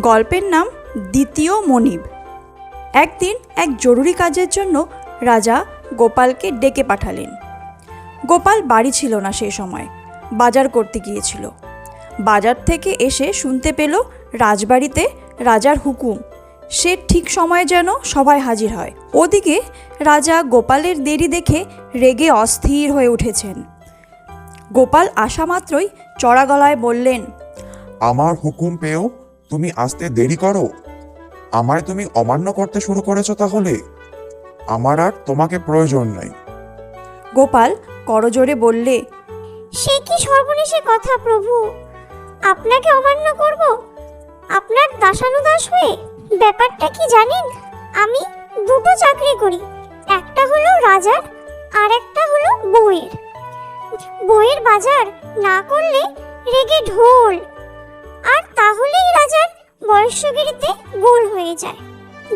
গল্পের নাম দ্বিতীয় মনিব। একদিন এক জরুরি কাজের জন্য রাজা গোপালকে ডেকে পাঠালেন। গোপাল বাড়ি ছিল না সেই সময়, বাজার করতে গিয়েছিল। বাজার থেকে এসে শুনতে পেল রাজবাড়িতে রাজার হুকুম। সে ঠিক সময়ে যেন সবাই হাজির হয়। ওদিকে রাজা গোপালের দেরি দেখে রেগে অস্থির হয়ে উঠেছেন। গোপাল আসা মাত্রই চড়া গলায় বললেন, আমার হুকুম পেয়েও তুমি আসতে দেরি করো। আমায় তুমি অমান্য করতে শুরু করেছ তাহলে? আমার আর তোমাকে প্রয়োজন নাই। গোপাল করজোরে বললে সে কি সর্বনেশে কথা প্রভু? আপনাকে অমান্য করব? আপনার দাসানুদাস হয়ে ব্যাপারটা কি জানেন? আমি দুটো চাকরি করি একটা হলো রাজার আর একটা হলো বউয়ের। বইয়ের বাজার না করলে রেগে ঢোল। বয়স্যগিরিতে গোল হয়ে যায়।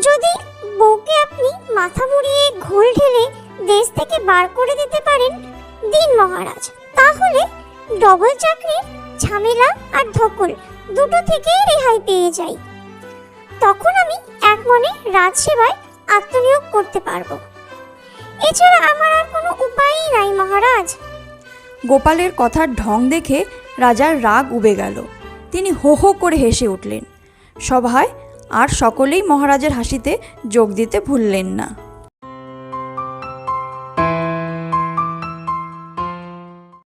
যদি বউকে আপনি মাথা মুড়িয়ে ঘোল ঢেলে দেশ থেকে বার করে দিতে পারেন, দিন মহারাজ। তাহলে ডবল চাকরির ঝামেলা আর ধকল দুটো থেকেই রেহাই পেয়ে যাই। তখন আমি এক মনে রাজসেবায় আত্মনিয়োগ করতে পারব। এছাড়া আমার আর কোনো উপায়ই নাই মহারাজ। গোপালের কথার ঢং দেখে রাজার রাগ উবে গেল। তিনি হো হো করে হেসে উঠলেন। সভায় আর সকলেই মহারাজের হাসিতে যোগ দিতে ভুললেন না।